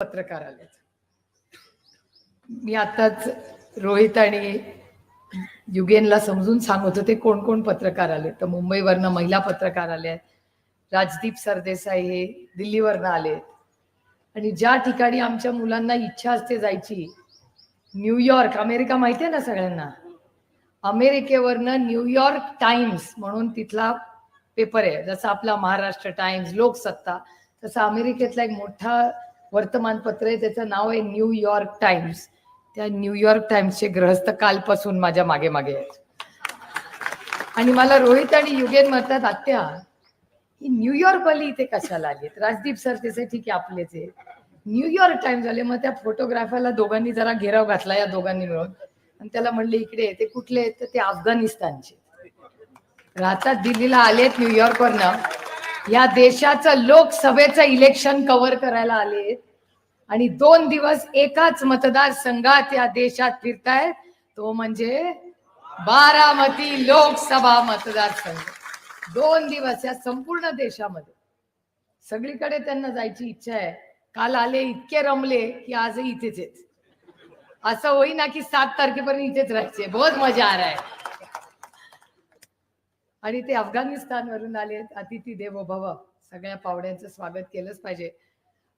पत्रकार आलेत. मी आताच रोहित आणि युगेनला समजून सांगत होते कोण कोण पत्रकार आले. तर मुंबईवरनं महिला पत्रकार आले आहेत. राजदीप सरदेसाई हे दिल्लीवरनं आले आणि ज्या ठिकाणी आमच्या मुलांना इच्छा असते जायची न्यूयॉर्क अमेरिका माहिती आहे ना सगळ्यांना? अमेरिकेवरनं न्यूयॉर्क टाइम्स म्हणून तिथला पेपर आहे. जसं आपला महाराष्ट्र टाइम्स लोकसत्ता तसं अमेरिकेतला एक मोठा वर्तमानपत्र आहे त्याचं नाव आहे न्यूयॉर्क टाइम्स त्या न्यूयॉर्क टाइम्सचे ग्रहस्थ कालपासून माझ्या मागे मागे आहेत. आणि मला रोहित आणि युगेन म्हणतात आत्या ही न्यूयॉर्क वाली इथे कशाला आली राजदीप सर त्याचे ठीक आहे आपलेच आहे न्यूयॉर्क टाइम्स आले मग त्या फोटोग्राफरला दोघांनी जरा घेराव घातला या दोघांनी मिळून. आणि त्याला म्हणले इकडे ते कुठले आहेत? तर ते अफगाणिस्तानचे. राहतात दिल्लीला आलेत न्यूयॉर्कवरनं या देशाचं लोकसभेचं इलेक्शन कव्हर करायला आले आणि दोन दिवस एकाच मतदारसंघात या देशात फिरतायत तो म्हणजे बारामती लोकसभा मतदारसंघ. दोन दिवस या संपूर्ण देशामध्ये. सगळीकडे त्यांना जायची इच्छा आहे. काल आले इतके रमले की आजही इथेच आहेत. असं होईना की सात तारखेपर्यंत इथेच राहायचे. बहुत मजा आ रहा है. आणि ते अफगाणिस्तानवरून आले अतिथी देवो भव. सगळ्या पाहुण्यांचं स्वागत केलंच पाहिजे.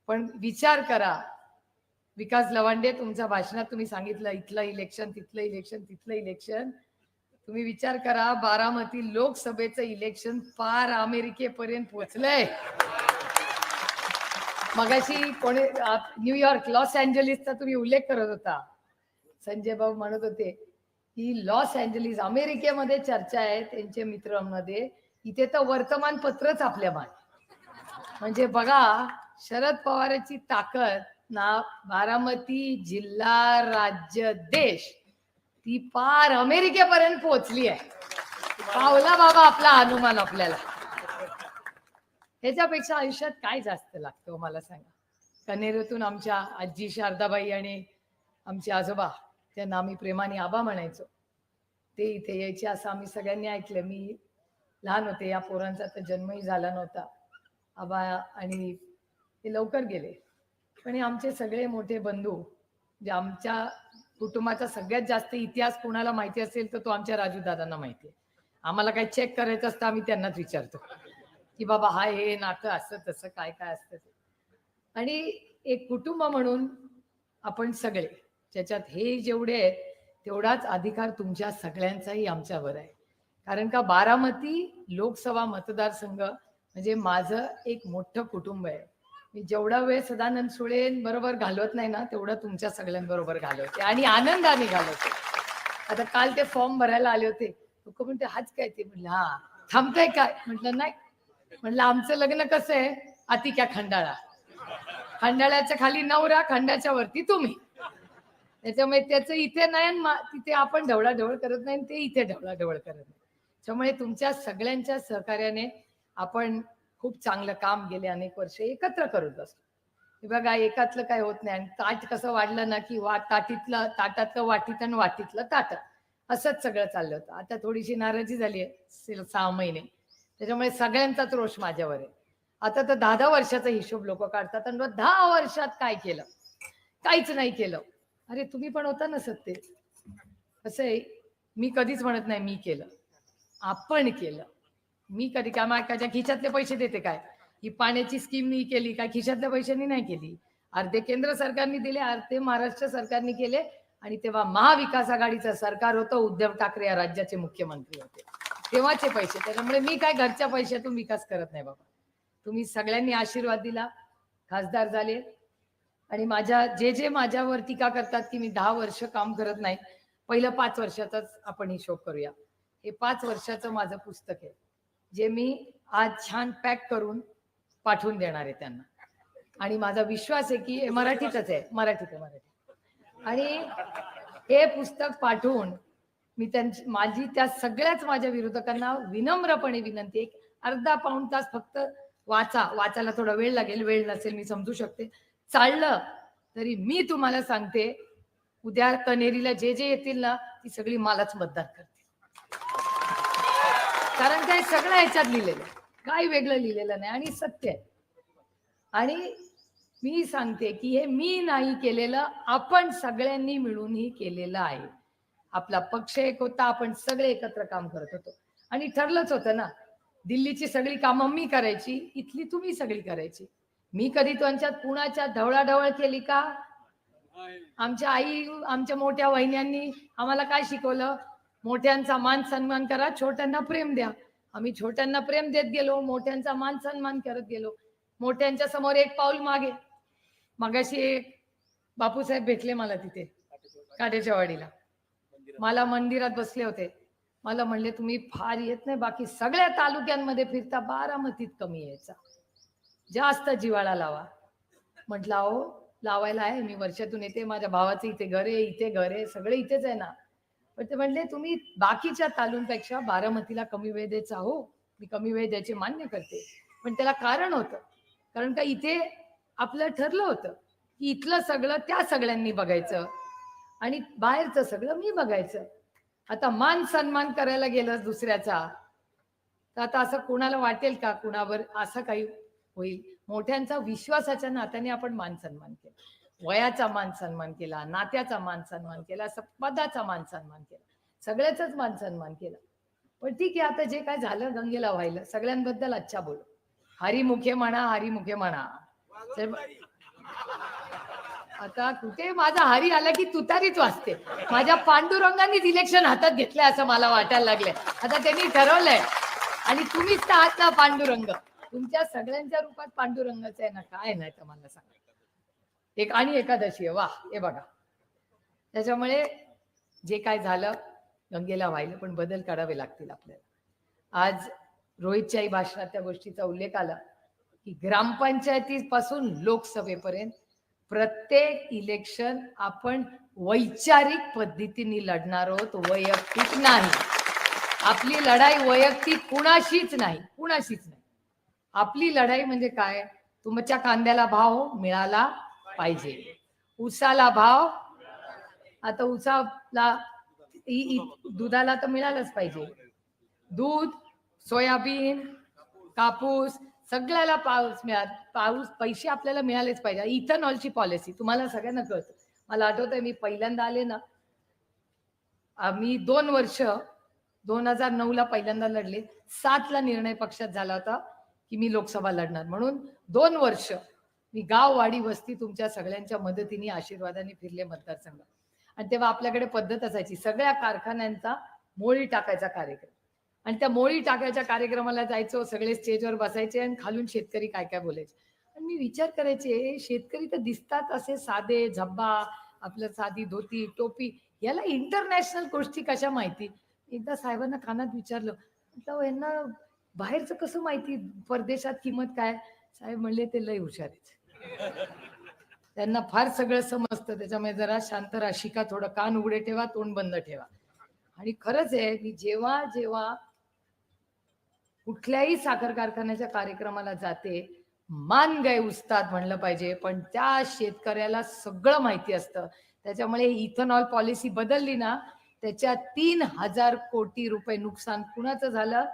पण विचार करा. विकास लवांडे तुमच्या भाषणात तुम्ही सांगितलं इथलं इलेक्शन तिथलं इलेक्शन तिथलं इलेक्शन तुम्ही विचार करा बारामती लोकसभेचं इलेक्शन पार अमेरिकेपर्यंत पोहोचलंय मगाशी कोणी न्यूयॉर्क लॉस अँजलिसचा तुम्ही उल्लेख करत होता. संजय भाऊ म्हणत होते ही लॉस एंजलिस अमेरिकेमध्ये चर्चा आहे त्यांचे मित्रांमध्ये. इथे तर वर्तमानपत्रच आपल्या मागे. म्हणजे बघा शरद पवारांची ताकद ना बारामती जिल्हा राज्य देश ती पार अमेरिकेपर्यंत पोहोचली आहे. पावला बाबा आपला हनुमान आपल्याला. ह्याच्यापेक्षा आयुष्यात काय जास्त लागतं हो मला सांगा. कनेरीतून आमच्या आजी शारदाबाई आणि आमचे आजोबा त्यांना आम्ही प्रेमाने आबा म्हणायचो. ते इथे यायचे असं आम्ही सगळ्यांनी ऐकलं. मी लहान होते या पोरांचा तर जन्मही झाला नव्हता. आबा आणि ते लवकर गेले. पण हे आमचे सगळे मोठे बंधू जे आमच्या कुटुंबाचा सगळ्यात जास्त इतिहास कोणाला माहिती असेल तर तो आमच्या राजूदादांना माहिती आहे. आम्हाला काही चेक करायचं असतं आम्ही त्यांनाच विचारतो. की बाबा हा हे नातं असं तसं काय काय असतं ते. आणि एक कुटुंब म्हणून आपण सगळे ज्याच्यात हे जेवढे आहेत तेवढाच अधिकार तुमच्या सगळ्यांचाही आमच्यावर आहे. कारण का बारामती लोकसभा मतदारसंघ म्हणजे माझं एक मोठं कुटुंब आहे. मी जेवढा वेळ सदानंद सुळे बरोबर घालवत नाही ना तेवढा तुमच्या सगळ्यांबरोबर घालवते आणि आनंदाने घालवते. आता काल ते फॉर्म भरायला आले होते. लोक म्हणते हाच काय ते? म्हणलं हा थांबताय काय? म्हटलं नाही. म्हटलं आमचं लग्न कसं आहे? अतिक्या खंडाळा. खंडाळ्याच्या खाली नवरा खंडाच्या वरती तुम्ही. त्याच्यामुळे त्याचं इथे नाही आणि तिथे आपण ढवळाढवळ करत नाही ते इथे ढवळाढवळ करत नाही. त्यामुळे तुमच्या सगळ्यांच्या सहकार्याने आपण खूप चांगलं काम गेले अनेक वर्ष एकत्र करत असतो हे बघा एकातलं काय होत नाही आणि ताट कसं वाढलं ना की वा ताटीतलं ताटातलं वाटीत आणि वाटीतलं ताटात असंच सगळं चाललं होतं. आता थोडीशी नाराजी झाली आहे सहा महिने. त्याच्यामुळे सगळ्यांचाच रोष माझ्यावर आहे. आता तर दहा दहा वर्षाचा हिशोब लोक काढतात आणि दहा वर्षात काय केलं? काहीच नाही केलं. अरे तुम्ही पण होता ना सत्तेत. असं आहे मी कधीच म्हणत नाही मी केलं. आपण केलं. मी कधी काय माझ्या खिशातले पैसे देते काय? ही पाण्याची स्कीम मी केली काय खिशातल्या पैशांनी नाही केली. अर्धे केंद्र सरकारने दिले अर्धे महाराष्ट्र सरकारने केले आणि तेव्हा महाविकास आघाडीचं सरकार होतं उद्धव ठाकरे या राज्याचे मुख्यमंत्री होते. तेव्हाचे पैसे त्याच्यामुळे मी काय घरच्या पैशातून विकास करत नाही बाबा. तुम्ही सगळ्यांनी आशीर्वाद दिला खासदार झाले आणि माझ्या जे जे माझ्यावर टीका करतात की मी दहा वर्ष काम करत नाही पहिलं पाच वर्षाचाच आपण हिशोब करूया. हे पाच वर्षाचं माझं पुस्तक आहे जे मी आज छान पॅक करून पाठवून देणार आहे त्यांना. आणि माझा विश्वास आहे की हे मराठीतच आहे मराठीत आहे मराठी आणि हे पुस्तक पाठवून मी त्यांची माझी त्या सगळ्याच माझ्या विरोधकांना विनम्रपणे विनंती एक अर्धा पाऊण तास फक्त वाचा वाचायला थोडा वेळ लागेल वेळ नसेल मी समजू शकते. चाललं तरी मी तुम्हाला सांगते उद्या कनेरीला जे जे येतील ना ती सगळी मलाच मतदान करते कारण काय सगळं ह्याच्यात लिहिलेलं आहे. काही वेगळं लिहिलेलं नाही आणि सत्य आहे. आणि मी सांगते की हे मी नाही केलेलं आपण सगळ्यांनी मिळूनही केलेलं आहे. आपला पक्ष एक होता आपण सगळे एकत्र काम करत होतो. आणि ठरलंच होतं ना दिल्लीची सगळी कामं मी करायची इथली तुम्ही सगळी करायची. मी कधी त्यांच्यात कुणाच्या ढवळाढवळ केली का? आमच्या आई आमच्या मोठ्या वहिन्यांनी आम्हाला काय शिकवलं? मोठ्यांचा मान सन्मान करा छोट्यांना प्रेम द्या. आम्ही छोट्यांना प्रेम देत गेलो मोठ्यांचा मान सन्मान करत गेलो. मोठ्यांच्या समोर एक पाऊल मागे. मागाशी एक बापूसाहेब भेटले मला तिथे काट्याच्या वाडीला. मला मंदिरात बसले होते. मला म्हणले तुम्ही फार येत नाही बाकी सगळ्या तालुक्यांमध्ये फिरता बारामतीत कमी यायचा. जास्त जिवाळा लावा. म्हटलं अहो लावायला आहे मी वर्षातून येते माझ्या भावाचं इथे घर आहे इथे घर आहे सगळे इथेच आहे ना. पण ते म्हटले तुम्ही बाकीच्या तालुंपेक्षा बारामतीला कमी वेळ द्यायचा हो मी कमी वेळ द्यायचे मान्य करते. पण त्याला कारण होतं. कारण का इथे आपलं ठरलं होतं की इथलं सगळं त्या सगळ्यांनी बघायचं आणि बाहेरचं सगळं मी बघायचं. आता मान सन्मान करायला गेलं दुसऱ्याचा तर आता असं कोणाला वाटेल का? कुणावर असं काही होईल. मोठ्यांचा विश्वासाच्या नात्याने आपण मान सन्मान केला. वयाचा मान सन्मान केला नात्याचा मान सन्मान केला पदाचा मान सन्मान केला. सगळ्याचाच मान सन्मान केला. पण ठीक आहे आता जे काय झालं गंगेला व्हायला सगळ्यांबद्दल अच्छा बोलू. हरिमुखे म्हणा हरिमुखे म्हणा. आता कुठे? माझा हरी आला की तुतारीच वाचते माझ्या पांडुरंगांनीच इलेक्शन हातात घेतलंय असं मला वाटायला लागलंय. आता त्यांनी ठरवलंय. आणि तुम्हीच तर आहात ना पांडुरंग. तुमच्या सगळ्यांच्या रूपात पांडुरंगाचं आहे ना काय नाही तर मला सांगा. एक आणि एकादशी आहे वा हे बघा. त्याच्यामुळे जे काय झालं गंगेला व्हायला पण बदल काढावे लागतील आपल्याला. आज रोहितच्याही भाषणात त्या गोष्टीचा उल्लेख आला की ग्रामपंचायतीपासून लोकसभेपर्यंत प्रत्येक इलेक्शन आपण वैचारिक पद्धतीने लढणार आहोत वैयक्तिक नाही. आपली लढाई वैयक्तिक कुणाशीच नाही कुणाशीच नाही. आपली लढाई म्हणजे काय? तुमच्या कांद्याला भाव मिळाला पाहिजे. उसाला भाव आता उसाला दुधाला तर मिळालंच पाहिजे. दूध सोयाबीन कापूस सगळ्याला पाऊस मिळा पाऊस पैसे आपल्याला मिळालेच पाहिजे. इथेनॉलची पॉलिसी तुम्हाला सगळ्यांना कळतं. मला आठवतंय मी पहिल्यांदा आले ना मी दोन वर्ष दोन हजार नऊ ला पहिल्यांदा लढले. सात ला निर्णय पक्षात झाला होता. की मी लोकसभा लढणार. म्हणून दोन वर्ष मी गाव वाडी वस्ती तुमच्या सगळ्यांच्या मदतीने आशीर्वादाने फिरले मतदारसंघ. आणि तेव्हा आपल्याकडे पद्धत असायची. सगळ्या कारखान्यांचा मोळी टाकायचा कार्यक्रम. आणि त्या मोळी टाकायच्या कार्यक्रमाला जायचो सगळे स्टेजवर बसायचे आणि खालून शेतकरी काय काय बोलायचे. आणि मी विचार करायचे शेतकरी तर दिसतात असे साधे झब्बा आपलं साधी धोती टोपी याला इंटरनॅशनल गोष्टी कशा माहिती? एकदा साहेबांना कानात विचारलं. म्हटलं यांना बाहेरचं कसं माहिती? परदेशात किंमत काय? साहेब म्हणले ते लय हुशार त्यांना फार सगळं समजतं. त्याच्यामुळे जरा शांत राशिका थोडं. कान उघडे ठेवा तोंड बंद ठेवा. आणि खरंच आहे मी जेव्हा जेव्हा कुठल्याही साखर कारखान्याच्या कार्यक्रमाला जाते मान गाय उस्ताद म्हणलं पाहिजे पण त्या शेतकऱ्याला सगळं माहिती असतं. त्याच्यामुळे इथेनॉल पॉलिसी बदलली ना त्याच्या तीन हजार कोटी रुपये नुकसान कुणाचं झालं?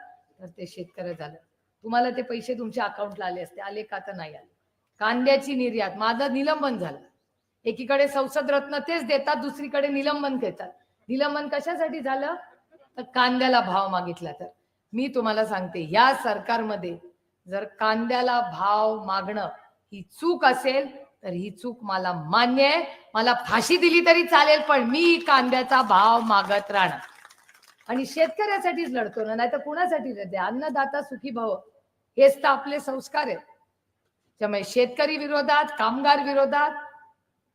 तर ते शेतकऱ्या झालं. तुम्हाला ते पैसे तुमच्या अकाउंटला आले असते. आले का तर नाही आले. कांद्याची निर्यात माझं निलंबन झालं. एकीकडे संसद रत्न तेच देतात दुसरीकडे निलंबन घेतात निलंबन कशासाठी झालं? तर कांद्याला भाव मागितला तर. मी तुम्हाला सांगते या सरकारमध्ये जर कांद्याला भाव मागणं ही चूक असेल तर ही चूक मला मान्य आहे. मला फाशी दिली तरी चालेल पण मी कांद्याचा भाव मागत राहणार. आणि शेतकऱ्यासाठीच लढतो ना नाही तर कुणासाठी लढते? अन्नदाता सुखी भाव. हेच तर आपले संस्कार आहेत. त्यामुळे शेतकरी विरोधात कामगार विरोधात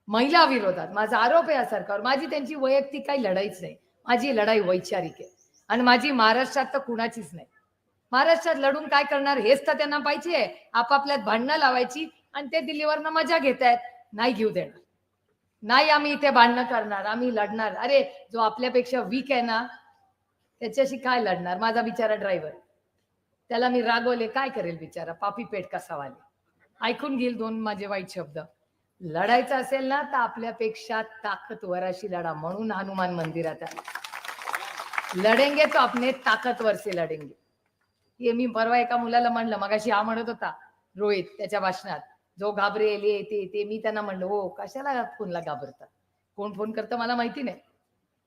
महिला विरोधात माझा आरोप आहे या सरकारवर. माझी त्यांची वैयक्तिक काही लढाईच नाही. माझी लढाई वैचारिक आहे. आणि माझी महाराष्ट्रात तर कुणाचीच नाही. महाराष्ट्रात लढून काय करणार? हेच तर त्यांना पाहिजे आपापल्यात भांडणं लावायची आणि ते दिल्लीवरनं मजा घेत आहेत नाही घेऊ देणार. नाही आम्ही इथे भांडणं करणार. आम्ही लढणार. अरे जो आपल्यापेक्षा वीक आहे ना त्याच्याशी काय लढणार? माझा बिचारा ड्रायव्हर त्याला मी रागवले काय करेल बिचारा? पापी पेट कसा वाले? ऐकून घेईल दोन माझे वाईट शब्द. लढायचं असेल ना तर आपल्यापेक्षा ताकदवराशी लढा म्हणून हनुमान मंदिरात आले लढेंगे तो आपले ताकदवर से लढेंगे. हे मी परवा एका मुलाला म्हणलं मगाशी हा म्हणत होता रोहित त्याच्या भाषणात जो घाबरेल येते ते मी त्यांना म्हणलं हो कशाला फोनला घाबरतात कोण फोन करतं मला माहिती नाही.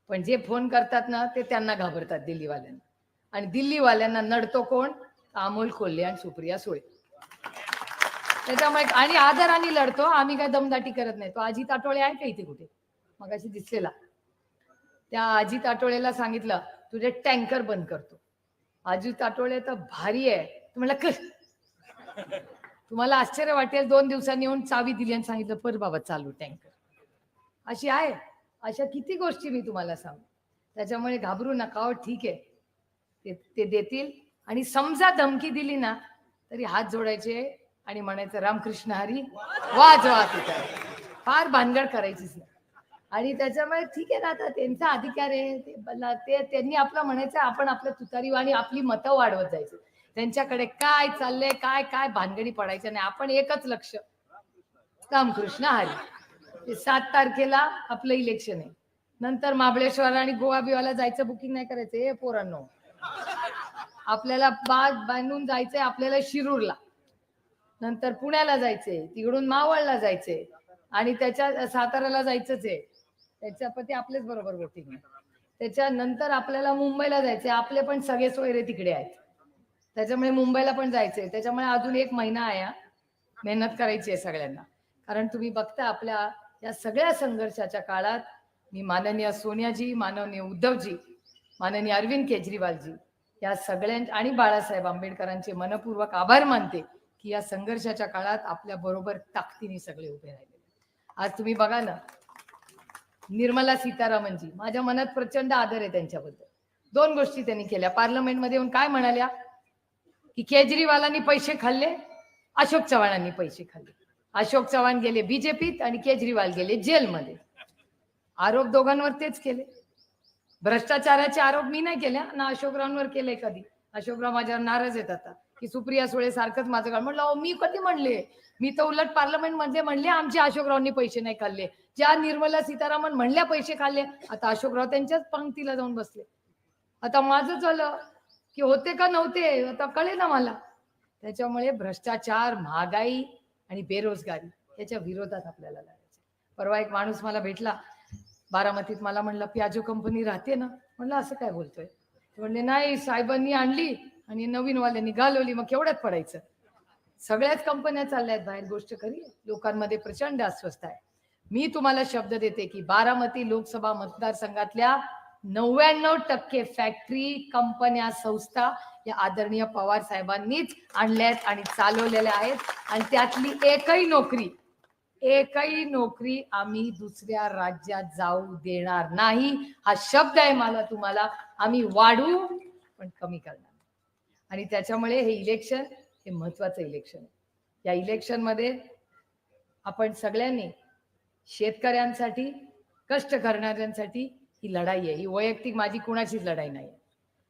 पण जे फोन करतात ना ते त्यांना घाबरतात दिल्लीवाल्यांना. आणि दिल्लीवाल्यांना नडतो कोण? अमोल कोल्हे आणि सुप्रिया सुळे. त्याच्यामुळे आणि आदराने लढतो. आम्ही काय दमदाटी करत नाही. तो अजित आठवळे आहे का इथे कुठे? मग अशी दिसलेला. त्या अजित आठवळेला सांगितलं तुझे टँकर बंद करतो. अजित आठवळे तर भारी आहे. तू कर. तुम्हाला आश्चर्य वाटेल दोन दिवसांनी येऊन चावी दिली आणि सांगितलं पर बाबा चालू टँकर. अशी आहे. अशा किती गोष्टी मी तुम्हाला सांगू. त्याच्यामुळे घाबरू नका हो ठीक आहे. ते ते देतील. आणि समजा धमकी दिली ना तरी हात जोडायचे आणि म्हणायचं रामकृष्ण हरी वाज वा तिथं फार भानगड करायचीच नाही. आणि त्याच्यामुळे ठीक आहे ना आता त्यांचा अधिकार आहे. ते ते त्यांनी आपलं म्हणायचं आपण आपलं तुतारी आणि आपली मतं वाढवत जायचं. त्यांच्याकडे काय चाललंय काय काय भानगडी पडायचं नाही. आपण एकच लक्ष. रामकृष्ण हरी. सात तारखेला आपलं इलेक्शन आहे. नंतर महाबळेश्वर आणि गोवा बिवाला जायचं बुकिंग नाही करायचं हे पोरांनो. आपल्याला बाग बांधून जायचंय आपल्याला शिरूरला. नंतर पुण्याला जायचंय तिकडून मावळला जायचंय. आणि त्याच्या साताऱ्याला जायचंच आहे. त्याच्या पण आपलेच बरोबर वोटिंग आहे. त्याच्यानंतर आपल्याला मुंबईला जायचंय. आपले पण सगळे सोयरे तिकडे आहेत. त्याच्यामुळे मुंबईला पण जायचंय. त्याच्यामुळे अजून एक महिना आहे हा. मेहनत करायची आहे सगळ्यांना. कारण तुम्ही बघता आपल्या या सगळ्या संघर्षाच्या काळात मी माननीय सोनियाजी माननीय उद्धवजी माननीय अरविंद केजरीवालजी या सगळ्यां आणि बाळासाहेब आंबेडकरांचे मनपूर्वक आभार मानते की या संघर्षाच्या काळात आपल्या बरोबर ताकदीने सगळे उभे राहिले. आज तुम्ही बघा ना निर्मला सीतारामनजी माझ्या मनात प्रचंड आदर आहे त्यांच्याबद्दल. दोन गोष्टी त्यांनी केल्या. पार्लमेंटमध्ये येऊन काय म्हणाल्या? की केजरीवालांनी पैसे खाल्ले अशोक चव्हाणांनी पैसे खाल्ले. अशोक चव्हाण गेले बीजेपीत आणि केजरीवाल गेले जेलमध्ये. आरोप दोघांवर तेच केले. भ्रष्टाचाराचे आरोप मी नाही केले ना अशोकरावांवर केले कधी. अशोकराव माझ्यावर नाराज येत आता की सुप्रिया सुळे सारखंच माझं काम म्हणलं अहो, मी कधी म्हणले? मी तर उलट पार्लमेंटमध्ये म्हणले आमचे अशोकरावांनी पैसे नाही खाल्ले. ज्या निर्मला सीतारामन म्हणल्या पैसे खाल्ले आता अशोकराव त्यांच्याच पंक्तीला जाऊन बसले. आता माझं झालं की होते का नव्हते आता कळे ना मला. त्याच्यामुळे भ्रष्टाचार महागाई आणि बेरोजगारी याच्या विरोधात आपल्याला लढायचं परवा एक माणूस मला भेटला बारामतीत मला म्हणलं प्याजो कंपनी राहते ना? म्हणलं असं काय बोलतोय? म्हणले नाही साहेबांनी आणली आणि नवीन वाल्यांनी घालवली मग केवढ्यात पडायचं? सगळ्याच कंपन्या चालल्या आहेत बाहेर गोष्ट खरी लोकांमध्ये प्रचंड अस्वस्थ आहे. मी तुम्हाला शब्द देते की बारामती लोकसभा मतदारसंघातल्या नव्याण्णव टक्के फॅक्टरी कंपन्या संस्था या आदरणीय पवार साहेबांनीच आणल्यात आहेत आणि चालवलेल्या आहेत. आणि त्यातली एकही नोकरी एकही नोकरी आम्ही दुसऱ्या राज्यात जाऊ देणार नाही. हा शब्द आहे मला तुम्हाला. आम्ही वाढू पण कमी करणार आणि त्याच्यामुळे हे इलेक्शन हे महत्वाचं इलेक्शन आहे. या इलेक्शनमध्ये आपण सगळ्यांनी शेतकऱ्यांसाठी कष्ट करणाऱ्यांसाठी ही लढाई आहे. ही वैयक्तिक माझी कुणाचीच लढाई नाही आहे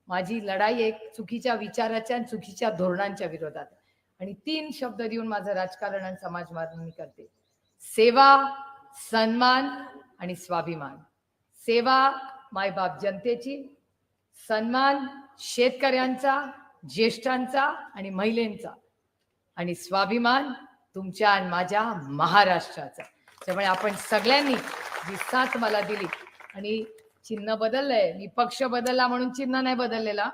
माझी लढाई एक चुकीच्या विचाराच्या आणि चुकीच्या धोरणांच्या विरोधात. आणि तीन शब्द देऊन माझं राजकारण आणि समाजमार्ग मी करते. सेवा सन्मान आणि स्वाभिमान. सेवा मायबाप जनतेची सन्मान शेतकऱ्यांचा ज्येष्ठांचा आणि महिलेंचा. आणि स्वाभिमान तुमच्या आणि माझ्या महाराष्ट्राचा. त्यामुळे आपण सगळ्यांनी जी साथ मला दिली आणि चिन्ह बदललंय. मी पक्ष बदलला म्हणून चिन्ह नाही बदललेला.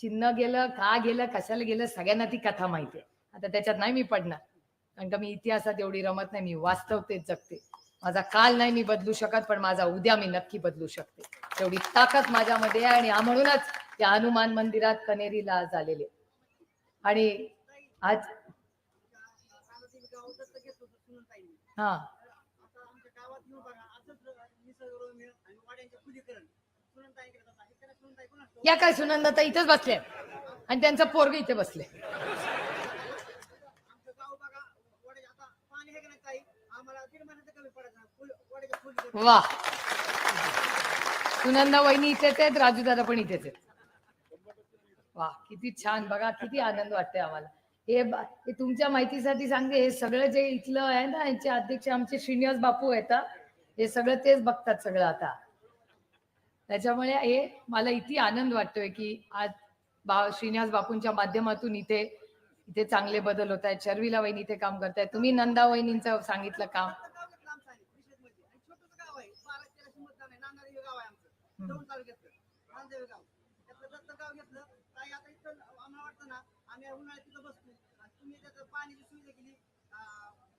चिन्ह गेलं का गेलं कशाला गेलं सगळ्यांना ती कथा माहिती आहे. आता त्याच्यात नाही मी पडणार. कारण का मी इतिहासात एवढी रमत नाही मी वास्तवतेत जगते. माझा काल नाही मी बदलू शकत पण माझा उद्या मी नक्की बदलू शकते. तेवढी ताकद माझ्यामध्ये आहे आणि म्हणूनच त्या हनुमान मंदिरात कनेरीला आज आलेले आणि आज हा. या काय सुनंदाता इथेच बसले. आणि त्यांचा पोरग इथे बसले. वा. सुनंदा वहिनी इथेच आहेत राजू दादा पण इथेच आहेत. वा किती छान. बघा किती आनंद वाटतोय आम्हाला. हे हे तुमच्या माहितीसाठी सांगते हे सगळं जे इथलं आहे ना यांचे अध्यक्ष आमचे श्रीनिवास बापू आहेत हे सगळं तेच बघतात सगळं आता. त्याच्यामुळे हे मला इतकी आनंद वाटतोय की आज बा श्रीनिवास बापूंच्या माध्यमातून इथे इथे चांगले बदल होत आहेत. शर्विला वहिनी इथे काम करतायत तुम्ही नंदा वहिनींचं सांगितलं काम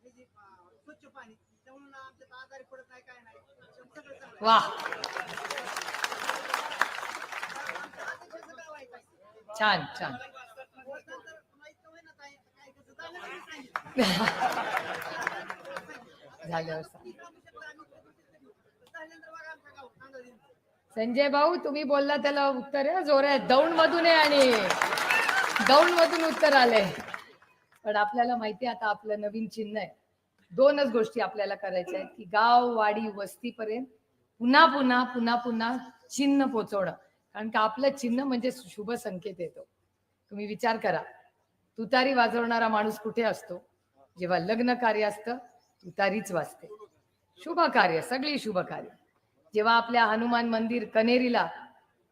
स्वच्छ पाणी त्यामुळे आमच्या आजारी पडत नाही काय नाही सगळं चांगलं वा. छान छान. झाल्यावर संजय भाऊ तुम्ही बोलला त्याला उत्तर आहे. जोर आहे दौंड मधून आहे आणि दौंड मधून उत्तर आले पण आपल्याला माहिती आता आपलं नवीन चिन्ह आहे. दोनच गोष्टी आपल्याला करायच्या आहेत की गाव वाडी वस्तीपर्यंत पुन्हा पुन्हा पुन्हा पुन्हा चिन्ह पोचवणं. कारण का आपलं चिन्ह म्हणजे शुभ संकेत येतो. तुम्ही विचार करा. तुतारी वाजवणारा माणूस कुठे असतो? जेव्हा लग्न कार्य असतं तुतारीच वाजते. शुभ कार्य सगळी शुभ कार्य. जेव्हा आपल्या हनुमान मंदिर कनेरीला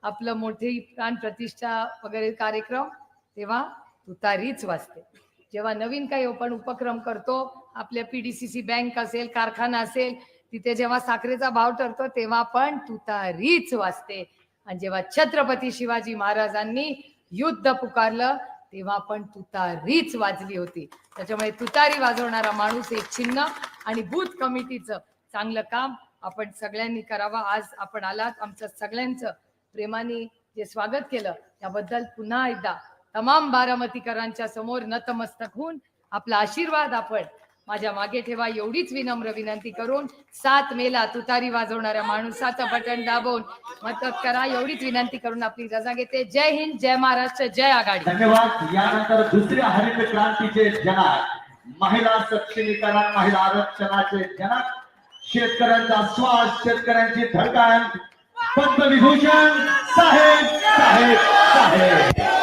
आपलं मोठी प्राण प्रतिष्ठा वगैरे कार्यक्रम तेव्हा तुतारीच वाजते. जेव्हा नवीन काही आपण उपक्रम करतो आपल्या पीडीसीसी बँक असेल कारखाना असेल तिथे जेव्हा साखरेचा भाव ठरतो तेव्हा पण तुतारीच वाजते आणि जेव्हा छत्रपती शिवाजी महाराजांनी युद्ध पुकारलं तेव्हा पण तुतारीच वाजली होती. त्याच्यामुळे तुतारी वाजवणारा माणूस एक चिन्ह आणि बूथ कमिटीचं चांगलं काम आपण सगळ्यांनी करावं. आज आपण आलात आमचं सगळ्यांचं प्रेमाने जे स्वागत केलं त्याबद्दल पुन्हा एकदा तमाम बारामतीकरांच्या समोर नतमस्तक होऊन आपला आशीर्वाद आपण माझ्या मागे ठेवा. एवढीच विनम्र विनंती करून सात मेला तुतारी वाजवणाऱ्या माणूसाचं बटन दाबून मदत करा. एवढीच विनंती करून आपली रजा घेते. जय हिंद जय महाराष्ट्र जय आघाडी. धन्यवाद. यानंतर दुसऱ्या हरित क्रांतीचे जनक महिला सक्षमीकरण महिला आरक्षणाचे जनक शेतकऱ्यांचा श्वास शेतकऱ्यांची धडकन पद्मविभूषण साहेब साहेब साहेब.